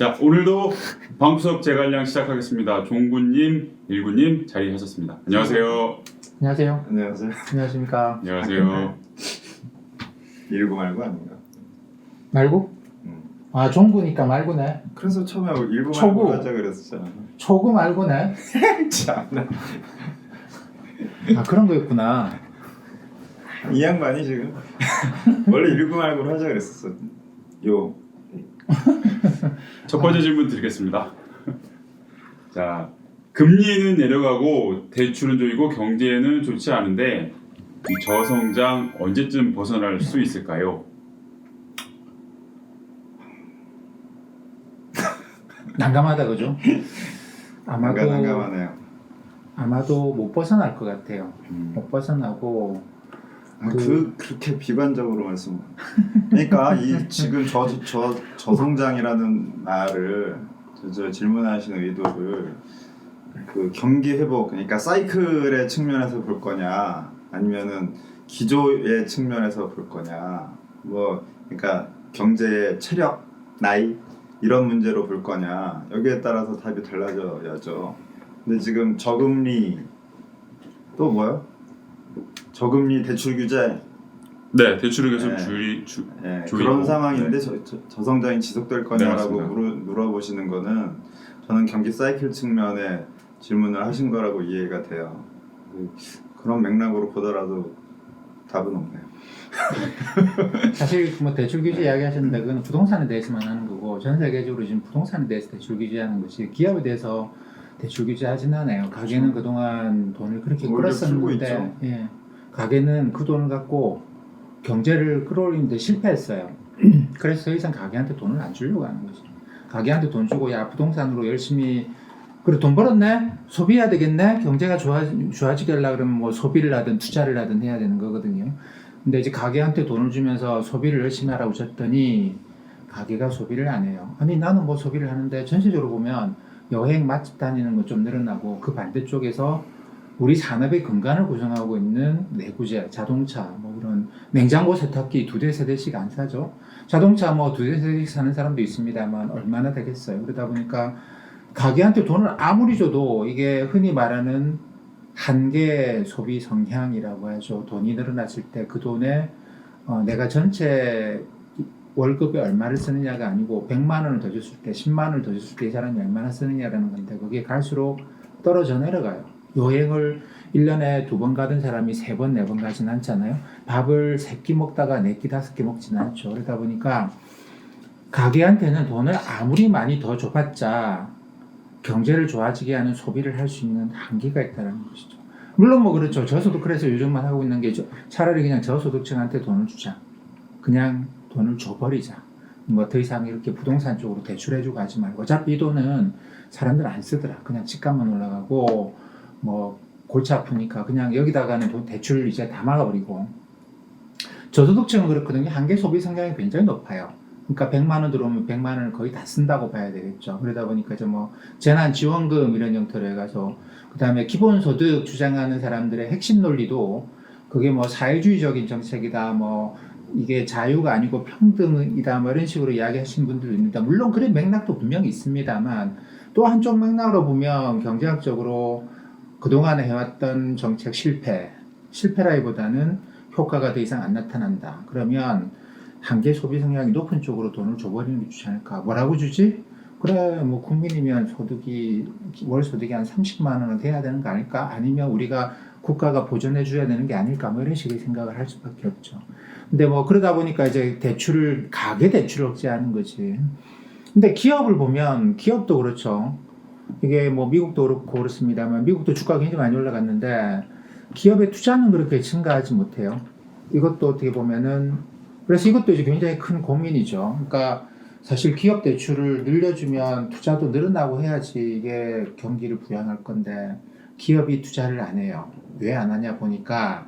자, 오늘도 방구석 재관량 시작하겠습니다. 종구님, 일구님 자리하셨습니다. 안녕하세요. 안녕하세요. 안녕하세요. 안녕하십니까. 안녕하세요. 일구 말고 아닌가? 말고? 음. 아 종구니까 말고네. 그래서 처음에 일구 초구. 말고 하자 그랬었잖아. 초구 말고네. 참나. 아 그런 거였구나. 이 양반이 지금 원래 일구 말고 하자 그랬었어. 요. 첫 번째 질문 드리겠습니다. 자, 금리는 내려가고 대출은 조이고 경제는 좋지 않은데 이 저성장 언제쯤 벗어날 수 있을까요? 난감하다 그죠? 아마도 난감 난감하네요. 아마도 못 벗어날 것 같아요. 음, 못 벗어나고 아, 그 그렇게 비관적으로 말씀. 그러니까 이 지금 저저 저성장이라는 말을 저, 저 질문하시는 의도를 그 경기 회복 그러니까 사이클의 측면에서 볼 거냐 아니면은 기조의 측면에서 볼 거냐 뭐 그러니까 경제의 체력 나이 이런 문제로 볼 거냐 여기에 따라서 답이 달라져야죠. 근데 지금 저금리 또 뭐요? 저금리 대출 규제 네, 대출을 계속 네. 줄이 주, 예, 조이고, 그런 상황인데 저, 저, 저성장이 지속될 거냐라고 네, 맞습니다. 물어, 물어보시는 거는 저는 경기 사이클 측면에 질문을 하신 거라고 이해가 돼요. 그- 그런 맥락으로 보더라도 답은 없네요. 사실 뭐 대출 규제 이야기하셨는데 그건 부동산에 대해서만 하는 거고 전 세계적으로 지금 부동산에 대해서 대출 규제하는 것이 기업에 대해서 대출 규제하진 않아요. 가게는 그동안 돈을 그렇게 오히려 풀고 끌었었는데 있죠. 예, 가게는 그 돈을 갖고 경제를 끌어올리는데 실패했어요. 그래서 더 이상 가게한테 돈을 안 주려고 하는 거죠. 가게한테 돈 주고 야 부동산으로 열심히 그래 돈 벌었네 소비해야 되겠네 경제가 좋아 좋아지게 하려 그러면 뭐 소비를 하든 투자를 하든 해야 되는 거거든요. 근데 이제 가게한테 돈을 주면서 소비를 열심히 하라고 줬더니 가게가 소비를 안 해요. 아니 나는 뭐 소비를 하는데 전체적으로 보면 여행 맛집 다니는 거 좀 늘어나고 그 반대쪽에서 우리 산업의 근간을 구성하고 있는 내구재, 자동차, 뭐 이런 냉장고 세탁기 두 대, 세 대씩 안 사죠. 자동차 뭐 두 대, 세 대씩 사는 사람도 있습니다만 얼마나 되겠어요. 그러다 보니까 가게한테 돈을 아무리 줘도 이게 흔히 말하는 한계 소비 성향이라고 하죠. 돈이 늘어났을 때 그 돈에 어, 내가 전체 월급에 얼마를 쓰느냐가 아니고 100만 원을 더 줬을 때 10만 원을 더 줬을 때 이 사람이 얼마나 쓰느냐라는 건데 그게 갈수록 떨어져 내려가요. 여행을 1년에 두 번 가던 사람이 세 번, 네 번 가진 않잖아요. 밥을 세 끼 먹다가 네 끼, 다섯 끼 먹지는 않죠. 그러다 보니까 가게한테는 돈을 아무리 많이 더 줘봤자 경제를 좋아지게 하는 소비를 할 수 있는 한계가 있다는 것이죠. 물론 뭐 그렇죠. 저소득 그래서 요즘만 하고 있는 게 저- 차라리 그냥 저소득층한테 돈을 주자. 그냥 돈을 줘버리자. 뭐 더 이상 이렇게 부동산 쪽으로 대출해주고 하지 말고 어차피 이 돈은 사람들 안 쓰더라. 그냥 집값만 올라가고 뭐 골치 아프니까 그냥 여기다가는 돈 대출 이제 다 막아버리고 저소득층은 그렇거든요. 한계 소비 성향이 굉장히 높아요. 그러니까 100만 원 들어오면 100만 원을 거의 다 쓴다고 봐야 되겠죠. 그러다 보니까 이제 뭐 재난 지원금 이런 형태로 해가서 그다음에 기본 소득 주장하는 사람들의 핵심 논리도 그게 뭐 사회주의적인 정책이다 뭐 이게 자유가 아니고 평등이다 뭐 이런 식으로 이야기하시는 분들도 있습니다. 물론 그런 맥락도 분명히 있습니다만 또 한쪽 맥락으로 보면 경제학적으로 그동안에 해왔던 정책 실패 실패라기보다는 효과가 더 이상 안 나타난다. 그러면 한계 소비 성향이 높은 쪽으로 돈을 줘버리는 게 좋지 않을까? 뭐라고 주지? 그래 뭐 국민이면 소득이 월 소득이 한 30만 원은 돼야 되는 거 아닐까? 아니면 우리가 국가가 보존해 줘야 되는 게 아닐까? 뭐 이런 식의 생각을 할 수밖에 없죠. 근데 뭐 그러다 보니까 이제 대출을 가계 대출을 억제하는 거지. 근데 기업을 보면 기업도 그렇죠. 이게 뭐 미국도 그렇고 그렇습니다만 미국도 주가가 굉장히 많이 올라갔는데 기업의 투자는 그렇게 증가하지 못해요. 이것도 어떻게 보면은 그래서 이것도 이제 굉장히 큰 고민이죠. 그러니까 사실 기업 대출을 늘려주면 투자도 늘어나고 해야지 이게 경기를 부양할 건데 기업이 투자를 안 해요. 왜 안 하냐 보니까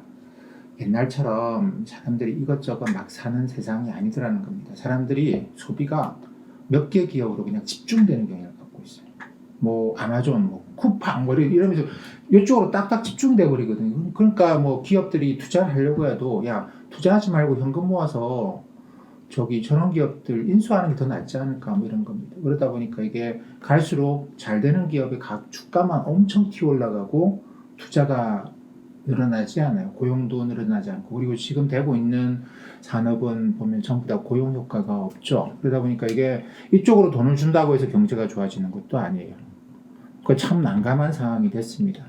옛날처럼 사람들이 이것저것 막 사는 세상이 아니더라는 겁니다. 사람들이 소비가 몇 개 기업으로 그냥 집중되는 경향을. 뭐 아마존, 뭐 쿠팡, 뭐 이러- 이러면서 이쪽으로 딱딱 집중돼 버리거든요. 그러니까 뭐 기업들이 투자를 하려고 해도 야 투자하지 말고 현금 모아서 저기 저런 기업들 인수하는 게 더 낫지 않을까 뭐 이런 겁니다. 그러다 보니까 이게 갈수록 잘 되는 기업의 각 주가만 엄청 튀어 올라가고 투자가 늘어나지 않아요. 고용도 늘어나지 않고 그리고 지금 되고 있는 산업은 보면 전부 다 고용 효과가 없죠. 그러다 보니까 이게 이쪽으로 돈을 준다고 해서 경제가 좋아지는 것도 아니에요. 그 참 난감한 상황이 됐습니다.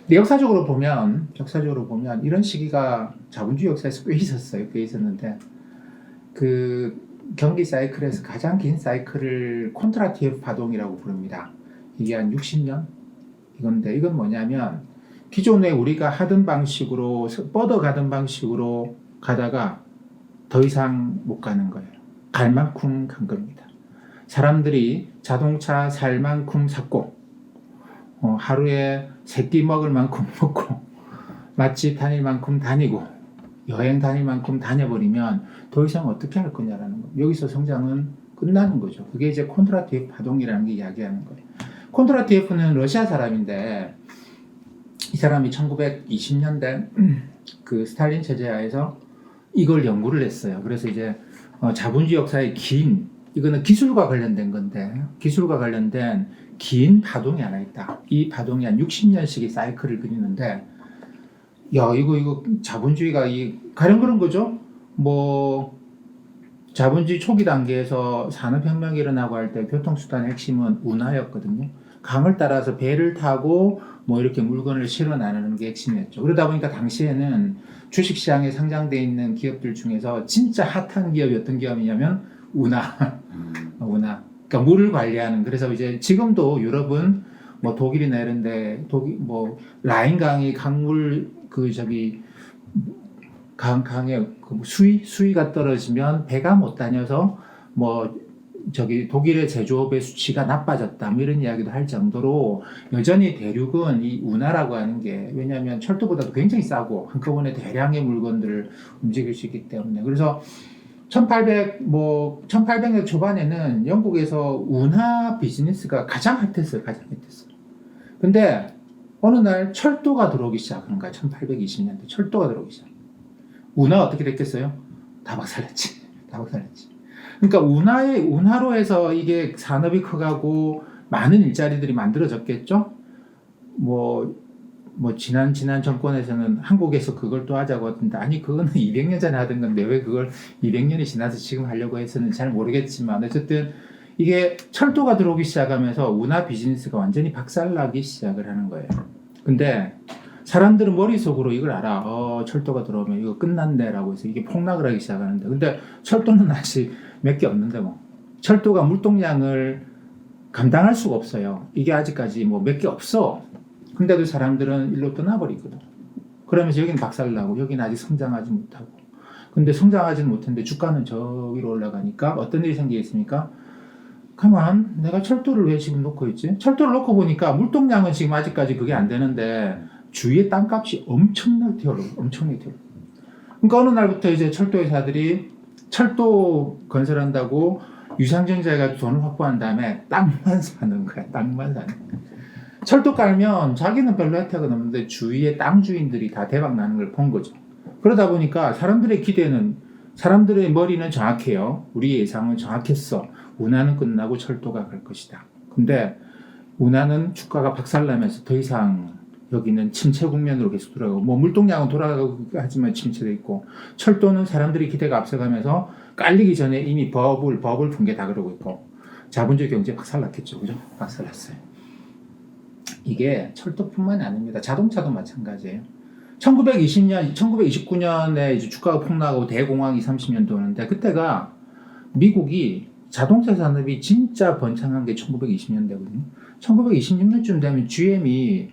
근데 역사적으로 보면 역사적으로 보면 이런 시기가 자본주의 역사에서 꽤 있었어요. 꽤 있었는데 그 경기 사이클에서 가장 긴 사이클을 콘트라티브 파동이라고 부릅니다. 이게 한 60년 이건데 이건 뭐냐면 기존에 우리가 하던 방식으로 뻗어가던 방식으로 가다가 더 이상 못 가는 거예요. 갈 만큼 간 겁니다. 사람들이 자동차 살 만큼 샀고 어, 하루에 세 끼 먹을 만큼 먹고 맛집 다닐 만큼 다니고 여행 다닐 만큼 다녀버리면 더 이상 어떻게 할 거냐라는 거. 여기서 성장은 끝나는 거죠. 그게 이제 콘트라티브 파동이라는 게 이야기하는 거예요. 콘트라티프는 러시아 사람인데 이 사람이 1920년대 그 스탈린 체제 하에서 이걸 연구를 했어요. 그래서 이제 어, 자본주의 역사의 긴 이거는 기술과 관련된 건데 기술과 관련된 긴 파동이 하나 있다. 이 파동이 한 60년씩의 사이클을 그리는데 야 이거 이거 자본주의가 이 가령 그런 거죠. 뭐 자본주의 초기 단계에서 산업혁명이 일어나고 할 때 교통수단의 핵심은 운하였거든요. 강을 따라서 배를 타고 뭐 이렇게 물건을 실어 나르는 게 핵심이었죠. 그러다 보니까 당시에는 주식시장에 상장돼 있는 기업들 중에서 진짜 핫한 기업이 어떤 기업이냐면 운하, 운하. 그러니까 물을 관리하는. 그래서 이제 지금도 유럽은 뭐 독일이나 이런데 독일 뭐 라인 강이 강물 그 저기 강 강에 그 수위 수위가 떨어지면 배가 못 다녀서 뭐 저기 독일의 제조업의 수치가 나빠졌다 뭐 이런 이야기도 할 정도로 여전히 대륙은 이 운하라고 하는 게 왜냐하면 철도보다도 굉장히 싸고 한꺼번에 대량의 물건들을 움직일 수 있기 때문에 그래서 1800 뭐 1800년 초반에는 영국에서 운하 비즈니스가 가장 핫했어요 가장 핫했어요. 근데 어느 날 철도가 들어오기 시작한 거야 1820년대 철도가 들어오기 시작. 운하 어떻게 됐겠어요? 다 박살났지. 다 박살났지. 그러니까 운하의 운하로 해서 이게 산업이 커가고 많은 일자리들이 만들어졌겠죠. 뭐, 뭐 지난 지난 정권에서는 한국에서 그걸 또 하자고 하던데 아니 그거는 200년 전에 하던 건데 왜 그걸 200년이 지나서 지금 하려고 해서는 잘 모르겠지만 어쨌든 이게 철도가 들어오기 시작하면서 운하 비즈니스가 완전히 박살나기 시작을 하는 거예요. 근데 사람들은 머릿속으로 이걸 알아. 어, 철도가 들어오면 이거 끝난대라고 해서 이게 폭락을 하기 시작하는데. 근데 철도는 아직 몇 개 없는데 뭐. 철도가 물동량을 감당할 수가 없어요. 이게 아직까지 뭐 몇 개 없어. 근데도 사람들은 일로 떠나버리거든. 그러면서 여기는 박살나고 여기는 아직 성장하지 못하고. 근데 성장하지는 못했는데 주가는 저 위로 올라가니까 어떤 일이 생기겠습니까? 가만, 내가 철도를 왜 지금 놓고 있지? 철도를 놓고 보니까 물동량은 지금 아직까지 그게 안 되는데 주위의 땅값이 엄청나게 튀어올라 엄청나게 튀어올라 그러니까 어느 날부터 이제 철도 회사들이 철도 건설한다고 유상증자가 돈을 확보한 다음에 땅만 사는 거야 땅만 사는 거야 철도 깔면 자기는 별로 혜택은 없는데 주위의 땅 주인들이 다 대박 나는 걸 본 거죠. 그러다 보니까 사람들의 기대는 사람들의 머리는 정확해요. 우리 예상은 정확했어. 운하는 끝나고 철도가 갈 것이다. 근데 운하는 주가가 박살나면서 더 이상 여기는 침체 국면으로 계속 돌아가고 뭐 물동량은 돌아가고 하지만 침체돼 있고 철도는 사람들이 기대가 앞서가면서 깔리기 전에 이미 버블 버블 붕괴 다 그러고 있고 자본주의 경제 박살났겠죠. 그죠? 박살났어요 이게 철도뿐만이 아닙니다 자동차도 마찬가지예요 1920년 1929년에 이제 주가가 폭락하고 대공황이 30년 도는데 그때가 미국이 자동차 산업이 진짜 번창한 게 1920년대거든요 1926년쯤 되면 GM이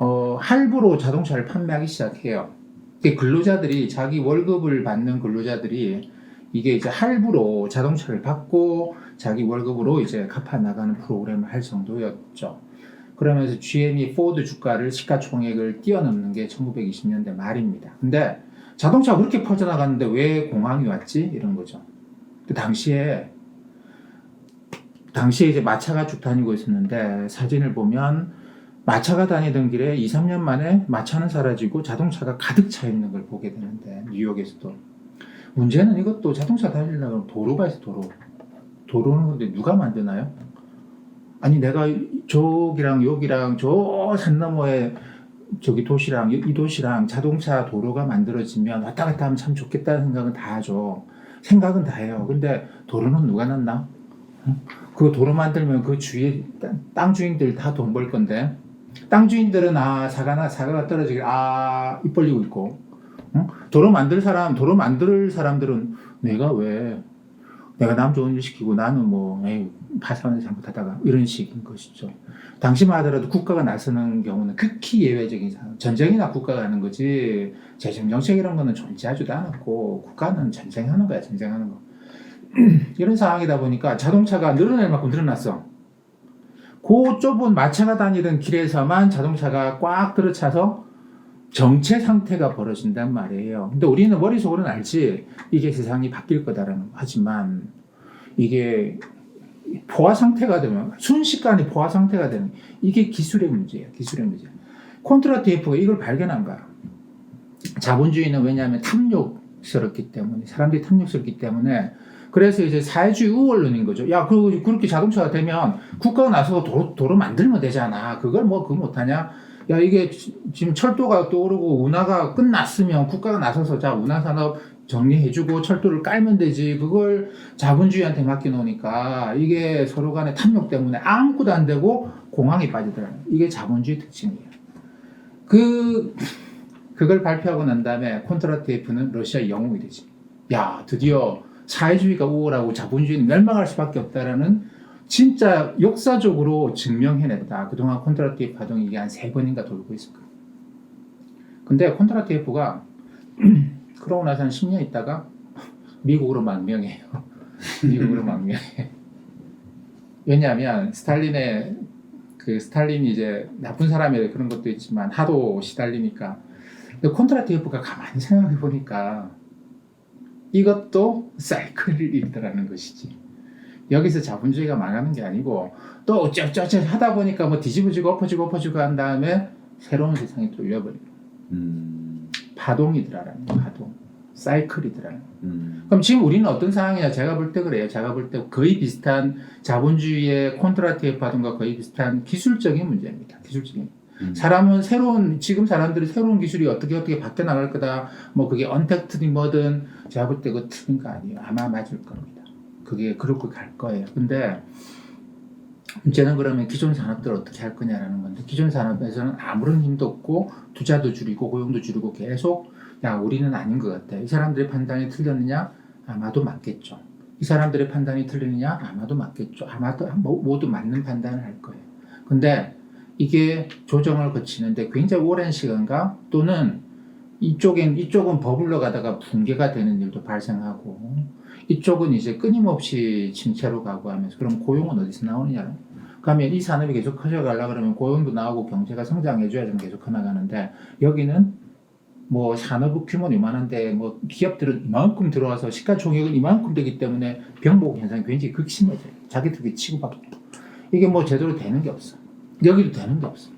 어, 할부로 자동차를 판매하기 시작해요. 근로자들이 자기 월급을 받는 근로자들이 이게 이제 할부로 자동차를 받고 자기 월급으로 이제 갚아 나가는 프로그램을 할 정도였죠. 그러면서 GM이 포드 주가를 시가총액을 뛰어넘는 게 1920년대 말입니다. 근데 자동차가 그렇게 퍼져나갔는데 왜 공황이 왔지? 이런 거죠. 그 당시에 당시에 이제 마차가 쭉 다니고 있었는데 사진을 보면 마차가 다니던 길에 2, 3년 만에 마차는 사라지고 자동차가 가득 차 있는 걸 보게 되는데 뉴욕에서도 문제는 이것도 자동차 달리려면 도로가 있어 도로. 도로는 근데 누가 만드나요? 아니 내가 저기랑 여기랑 저 산 너머에 저기 도시랑 이- 이 도시랑 자동차 도로가 만들어지면 왔다 갔다 하면 참 좋겠다는 생각은 다 하죠. 생각은 다 해요. 근데 도로는 누가? 응? 그 도로 만들면 그 주위에 땅, 땅 주인들 다 돈 벌 건데 땅 주인들은 아 사과나 사과가 떨어지길 아 입 벌리고 있고 응? 도로 만들 사람 도로 만들 사람들은 내가 왜 내가 남 좋은 일 시키고 나는 뭐 에이, 파산을 잘못하다가 이런 식인 것이죠. 당시만 하더라도 국가가 나서는 경우는 극히 예외적인 상황. 전쟁이나 국가가 하는 거지 재정 정책 이런 거는 존재하지도 않았고 국가는 전쟁하는 거야 전쟁하는 거. 이런 상황이다 보니까 자동차가 늘어날 만큼 늘어났어. 그 좁은 마차가 다니던 길에서만 자동차가 꽉 들어차서 정체 상태가 벌어진단 말이에요. 근데 우리는 머릿속으로는 알지 이게 세상이 바뀔 거다라는 하지만 이게 포화 상태가 되면 순식간에 포화 상태가 되는 이게 기술의 문제예요. 기술의 문제. 콘트라테이프가 이걸 발견한 거야. 자본주의는 왜냐하면 탐욕스럽기 때문에 사람들이 탐욕스럽기 때문에 그래서 이제 사회주의 우월론인 거죠. 야, 그 그렇게 자동차가 되면 국가가 나서서 도로, 도로 만들면 되잖아. 그걸 뭐 그거 못하냐? 야, 이게 지- 지금 철도가 떠오르고 운하가 끝났으면 국가가 나서서 자 운하 산업 정리해주고 철도를 깔면 되지. 그걸 자본주의한테 맡겨놓으니까 이게 서로 간의 탐욕 때문에 아무것도 안 되고 공황에 빠지더라고요. 이게 자본주의 특징이에요. 그 그걸 발표하고 난 다음에 콘트라테이프는 러시아 영웅이 되지. 야, 드디어 사회주의가 우월하고 자본주의는 멸망할 수밖에 없다라는 진짜 역사적으로 증명해냈다. 그동안 콘트라테이프 파동이 이게 한 세 번인가 돌고 있을 거예요. 근데 콘트라테이프가 그러고 나서 한 10년 있다가 미국으로 망명해요. 미국으로 망명해. 왜냐하면 스탈린의 그 스탈린이 이제 나쁜 사람이 그런 것도 있지만 하도 시달리니까 근데 콘트라테이프가 가만히 생각해 보니까 이것도 사이클이더라는 것이지. 여기서 자본주의가 망하는 게 아니고 또 어쩌저쩌 하다 보니까 뭐 뒤집어지고 엎어지고 엎어지고 한 다음에 새로운 세상이 뚫려버리고 음, 파동이더라는 거야, 파동. 사이클이더라는. 음, 그럼 지금 우리는 어떤 상황이냐? 제가 볼 때 그래요. 제가 볼 때 거의 비슷한 자본주의의 콘트라테이프 파동과 거의 비슷한 기술적인 문제입니다. 기술적인. 음. 사람은 새로운 지금 사람들이 새로운 기술이 어떻게 어떻게 바뀌어 나갈 거다. 뭐 그게 언택트든 뭐든 제가 볼 때그 틀린 거 아니에요. 아마 맞을 겁니다. 그게 그렇게 갈 거예요. 근데 문제는 그러면 기존 산업들 어떻게 할 거냐라는 건데 기존 산업에서는 아무런 힘도 없고 투자도 줄이고 고용도 줄이고 계속 야 우리는 아닌 것 같아. 이 사람들의 판단이 틀렸느냐? 아마도 맞겠죠. 이 사람들의 판단이 틀리느냐? 아마도 맞겠죠. 아마도 모- 모두 맞는 판단을 할 거예요. 근데 이게 조정을 거치는데 굉장히 오랜 시간과 또는 이쪽엔 이쪽은 버블러 가다가 붕괴가 되는 일도 발생하고 이쪽은 이제 끊임없이 침체로 가고 하면서 그럼 고용은 어디서 나오느냐? 그러면 이 산업이 계속 커져가려 그러면 고용도 나오고 경제가 성장해줘야 좀 계속 커나가는데 여기는 뭐 산업 규모는 이만한데 뭐 기업들은 이만큼 들어와서 시가총액은 이만큼 되기 때문에 병복 현상이 굉장히 극심해져요. 자기들끼리 치고받고 이게 뭐 제대로 되는 게 없어. 여기도 되는 게 없어.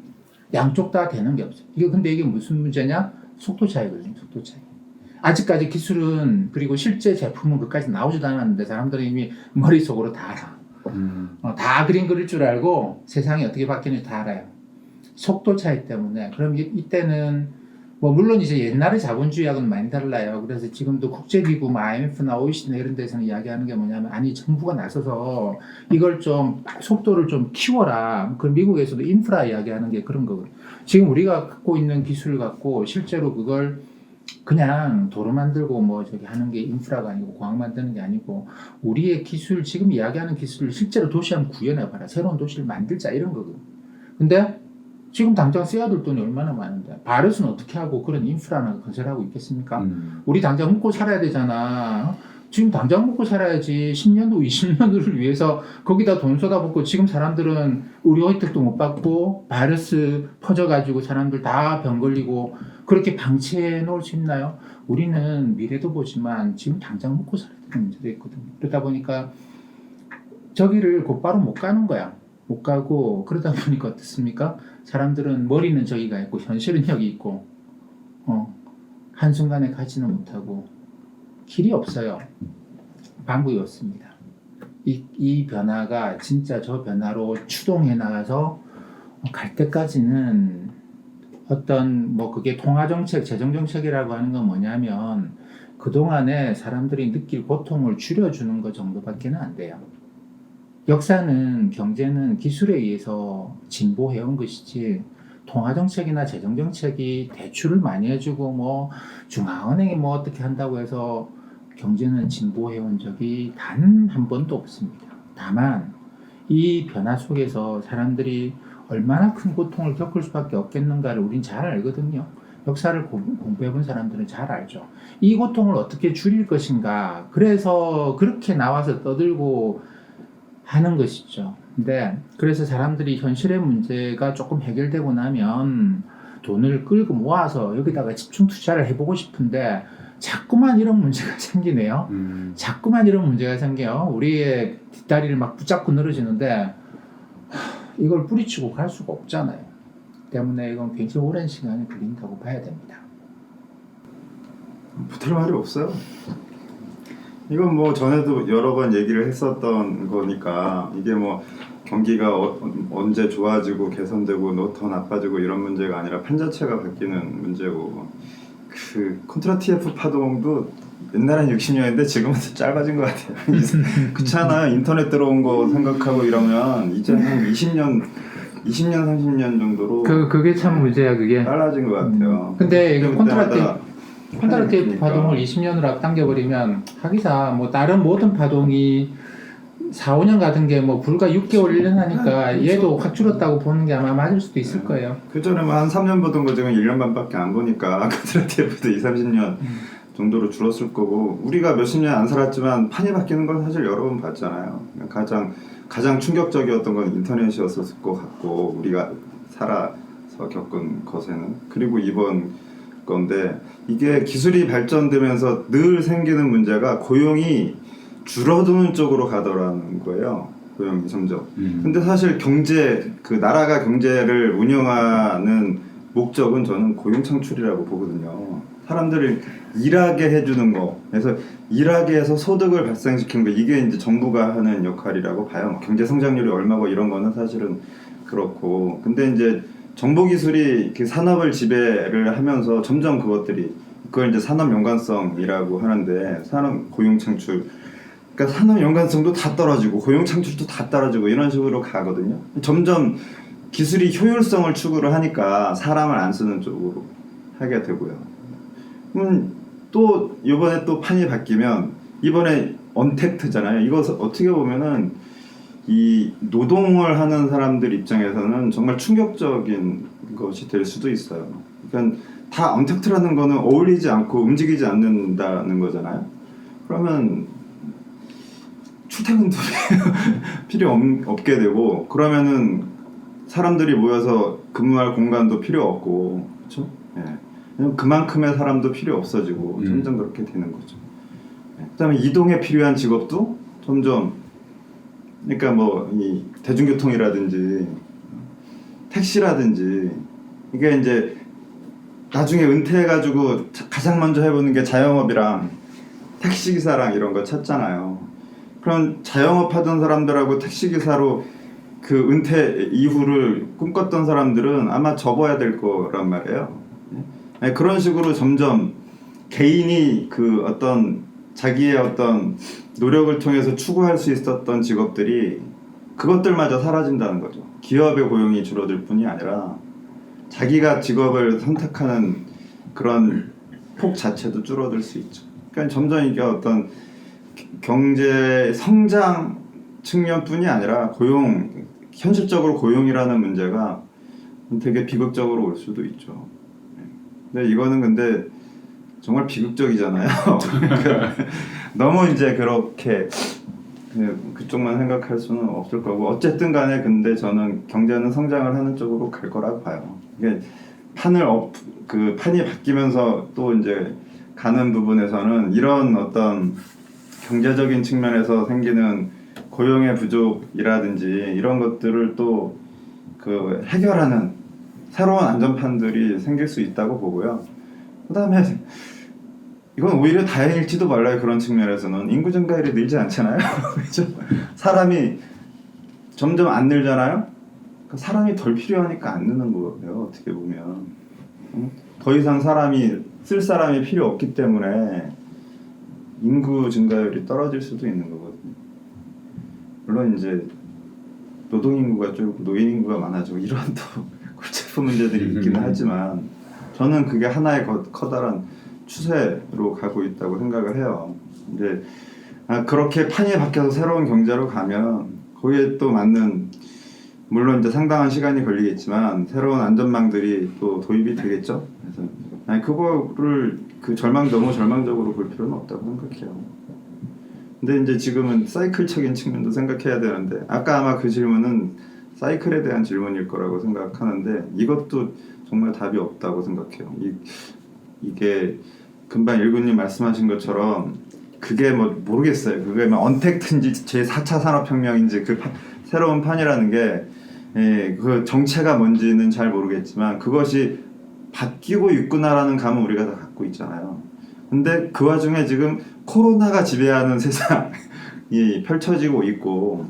양쪽 다 되는 게 없어. 이게 근데 이게 무슨 문제냐? 속도 차이거든요. 속도 차이. 아직까지 기술은 그리고 실제 제품은 그까지 나오지도 않았는데 사람들이 이미 머릿속으로 다 알아. 음, 어, 다 그림 그릴 줄 알고 세상이 어떻게 바뀌는지 다 알아요. 속도 차이 때문에. 그럼 이, 이때는 뭐 물론 이제 옛날의 자본주의하고는 많이 달라요. 그래서 지금도 국제기구, 뭐 IMF나 OECD나 이런 데서는 이야기하는 게 뭐냐면 아니 정부가 나서서 이걸 좀 속도를 좀 키워라. 그 미국에서도 인프라 이야기하는 게 그런 거거든요. 지금 우리가 갖고 있는 기술을 갖고 실제로 그걸 그냥 도로 만들고 뭐 저기 하는 게 인프라가 아니고 공항 만드는 게 아니고 우리의 기술 지금 이야기하는 기술을 실제로 도시 한번 구현해 봐라 새로운 도시를 만들자 이런 거거든. 근데 지금 당장 써야 될 돈이 얼마나 많은데 바르스는 어떻게 하고 그런 인프라나 건설하고 있겠습니까? 음, 우리 당장 먹고 살아야 되잖아. 지금 당장 먹고 살아야지 10년 후 20년 후를 위해서 거기다 돈 쏟아붓고 지금 사람들은 의료 혜택도 못 받고 바이러스 퍼져가지고 사람들 다 병 걸리고 그렇게 방치해 놓을 수 있나요? 우리는 미래도 보지만 지금 당장 먹고 살아야 되는 문제도 있거든요. 그러다 보니까 저기를 곧바로 못 가는 거야. 못 가고 그러다 보니까 어떻습니까? 사람들은 머리는 저기가 있고 현실은 여기 있고 어, 한순간에 가지는 못하고 길이 없어요. 방법이 없습니다. 이, 이 변화가 진짜 저 변화로 추동해 나가서 갈 때까지는 어떤 뭐 그게 통화정책, 재정정책이라고 하는 건 뭐냐면 그동안에 사람들이 느낄 고통을 줄여주는 것 정도밖에는 안 돼요. 역사는 경제는 기술에 의해서 진보해온 것이지 통화정책이나 재정정책이 대출을 많이 해주고 뭐 중앙은행이 뭐 어떻게 한다고 해서 경제는 진보해온 적이 단 한 번도 없습니다. 다만 이 변화 속에서 사람들이 얼마나 큰 고통을 겪을 수밖에 없겠는가를 우린 잘 알거든요. 역사를 공- 공부해 본 사람들은 잘 알죠. 이 고통을 어떻게 줄일 것인가. 그래서 그렇게 나와서 떠들고 하는 것이죠. 근데 그래서 사람들이 현실의 문제가 조금 해결되고 나면 돈을 끌고 모아서 여기다가 집중 투자를 해보고 싶은데 자꾸만 이런 문제가 생기네요. 음. 자꾸만 이런 문제가 생겨요. 우리의 뒷다리를 막 붙잡고 늘어지는데 하, 이걸 뿌리치고 갈 수가 없잖아요. 때문에 이건 굉장히 오랜 시간이 걸린다고 봐야 됩니다. 붙을 말이 없어요. 이건 뭐 전에도 여러 번 얘기를 했었던 거니까 이게 뭐 경기가 어, 언제 좋아지고 개선되고 뭐더 나빠지고 이런 문제가 아니라 판 자체가 바뀌는 문제고 그 콘트라 TF 파동도 옛날엔 60년인데 지금은 더 짧아진 것 같아요. 그렇잖아요. 인터넷 들어온 거 생각하고 이러면 이제 한 20년, 20년, 30년 정도로 그 그게 참 문제야 그게. 빨라진 것 같아요. 근데 이게 그때마다 콘트라트 콘트라테이프 그러니까. 파동을 20년으로 앞당겨 버리면 하기사 뭐 다른 모든 파동이 4, 5년 가던 게뭐 불과 6개월 1년 하니까 아, 그렇죠. 얘도 확 줄었다고 보는 게 아마 맞을 수도 있을 거예요. 그 전에 뭐 한 3년 보던 거 지금 1년 반밖에 안 보니까 콘트라티프도 2, 30년 정도로 줄었을 거고 우리가 몇십 년 안 살았지만 판이 바뀌는 건 사실 여러 번 봤잖아요. 가장 가장 충격적이었던 건 인터넷이었을 것 같고 우리가 살아서 겪은 것에는 그리고 이번 건데 이게 기술이 발전되면서 늘 생기는 문제가 고용이 줄어드는 쪽으로 가더라는 거예요. 고용이 점점. 음. 근데 사실 경제 그 나라가 경제를 운영하는 목적은 저는 고용 창출이라고 보거든요. 사람들을 일하게 해주는 거. 그래서 일하게 해서 소득을 발생시키는 거 이게 이제 정부가 하는 역할이라고 봐요. 경제 성장률이 얼마고 이런 거는 사실은 그렇고. 근데 이제 정보 기술이 그 산업을 지배를 하면서 점점 그것들이 그걸 이제 산업 연관성이라고 하는데 산업 고용 창출 그러니까 산업 연관성도 다 떨어지고 고용 창출도 다 떨어지고 이런 식으로 가거든요. 점점 기술이 효율성을 추구를 하니까 사람을 안 쓰는 쪽으로 하게 되고요. 음, 또 이번에 또 판이 바뀌면 이번에 언택트잖아요. 이거 어떻게 보면은 이 노동을 하는 사람들 입장에서는 정말 충격적인 것이 될 수도 있어요. 그러니까 다 언택트라는 거는 어울리지 않고 움직이지 않는다는 거잖아요. 그러면 출퇴근도 필요 없, 없게 되고 그러면은 사람들이 모여서 근무할 공간도 필요 없고 그렇죠? 예. 그만큼의 사람도 필요 없어지고 음. 점점 그렇게 되는 거죠. 예. 그다음에 이동에 필요한 직업도 점점 그러니까 뭐 이 대중교통이라든지 택시라든지 이게 이제 나중에 은퇴해가지고 자- 가장 먼저 해보는 게 자영업이랑 택시기사랑 이런 거 찾잖아요. 그런 자영업 하던 사람들하고 택시기사로 그 은퇴 이후를 꿈꿨던 사람들은 아마 접어야 될 거란 말이에요. 네, 그런 식으로 점점 개인이 그 어떤 자기의 어떤 노력을 통해서 추구할 수 있었던 직업들이 그것들마저 사라진다는 거죠. 기업의 고용이 줄어들 뿐이 아니라 자기가 직업을 선택하는 그런 폭 자체도 줄어들 수 있죠. 그러니까 점점 이게 어떤 경제 성장 측면뿐이 아니라 고용 현실적으로 고용이라는 문제가 되게 비극적으로 올 수도 있죠. 네. 근데 이거는 근데 정말 비극적이잖아요. 너무 이제 그렇게 그- 그쪽만 생각할 수는 없을 거고 어쨌든 간에 근데 저는 경제는 성장을 하는 쪽으로 갈 거라고 봐요. 이게 판을 업, 그 판이 바뀌면서 또 이제 가는 부분에서는 이런 어떤 경제적인 측면에서 생기는 고용의 부족이라든지 이런 것들을 또 그 해결하는 새로운 안전판들이 생길 수 있다고 보고요. 그다음에 이건 오히려 다행일지도 몰라요 그런 측면에서는. 인구 증가율이 늘지 않잖아요. 그죠? 사람이 점점 안 늘잖아요? 그러니까 사람이 덜 필요하니까 안 느는 거예요 어떻게 보면. 응? 더 이상 사람이 쓸 사람이 필요 없기 때문에 인구 증가율이 떨어질 수도 있는 거거든요. 물론 이제 노동 인구가 줄고 노인 인구가 많아지고 이런 또 골치 문제들이 있기는 하지만 저는 그게 하나의 거- 커다란 추세로 가고 있다고 생각을 해요. 근데 아, 그렇게 판이 바뀌어서 새로운 경제로 가면 거기에 또 맞는 물론 이제 상당한 시간이 걸리겠지만 새로운 안전망들이 또 도입이 되겠죠. 그래서 아니 그거를 그 절망 너무 절망적으로 볼 필요는 없다고 생각해요. 근데 이제 지금은 사이클적인 측면도 생각해야 되는데 아까 아마 그 질문은 사이클에 대한 질문일 거라고 생각하는데 이것도 정말 답이 없다고 생각해요. 이, 이게 금방 일군님 말씀하신 것처럼 그게 뭐 모르겠어요. 그게 뭐 언택트인지 제 4차 산업혁명인지 그 파- 새로운 판이라는 게 예, 그 정체가 뭔지는 잘 모르겠지만 그것이 바뀌고 있구나라는 감은 우리가 다 갖고 있잖아요. 근데 그 와중에 지금 코로나가 지배하는 세상이 펼쳐지고 있고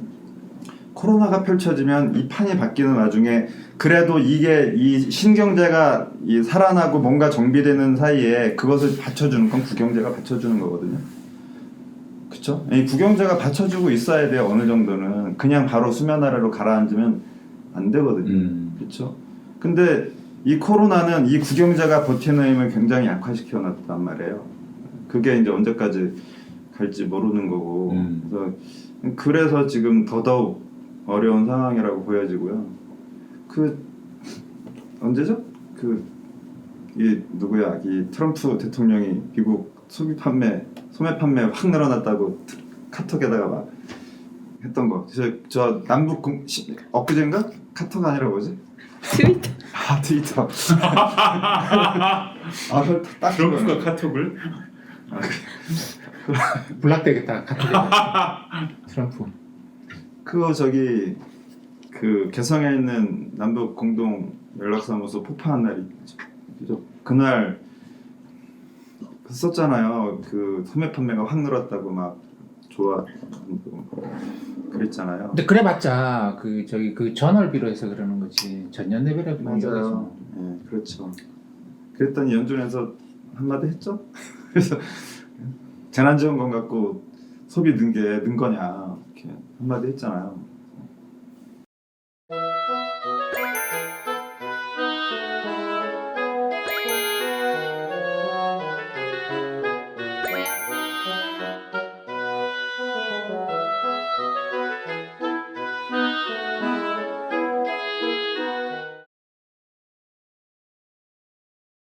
코로나가 펼쳐지면 이 판이 바뀌는 와중에 그래도 이게 이 신경제가 이 살아나고 뭔가 정비되는 사이에 그것을 받쳐주는 건 구경제가 받쳐주는 거거든요. 그쵸? 이 구경제가 받쳐주고 있어야 돼요 어느 정도는 그냥 바로 수면 아래로 가라앉으면 안 되거든요. 음. 그렇죠. 근데 이 코로나는 이 구경자가 버티는 힘을 굉장히 약화시켜 놨단 말이에요. 그게 이제 언제까지 갈지 모르는 거고. 음. 그래서 그래서 지금 더더욱 어려운 상황이라고 보여지고요. 그 언제죠? 그이 누구야? 이 트럼프 대통령이 미국 소비 판매, 소매 판매 확 늘어났다고 트- 카톡에다가 막 했던 거. 저, 저 남북 공, 시, 엊그젠가? 카톡 아니라 뭐지? 트위터. 아 트위터. 아, 그거 딱 트럼프가. 카톡을 블락되겠다 카톡에 트럼프 그거 저기 그 개성에 있는 남북 공동 연락사무소 폭파한 날이 그죠? 그날 그 썼잖아요. 그 소매 판매가 확 늘었다고 막 좋아 그랬잖아요. 근데 그래봤자 그 저기 그 전월비로 해서 그러는 거지 전년 대비로 맞아요. 예, 그렇죠. 그랬더니 연준에서 한마디 했죠. 그래서 재난지원금 갖고 소비 는 게 는 거냐 한마디 했잖아요.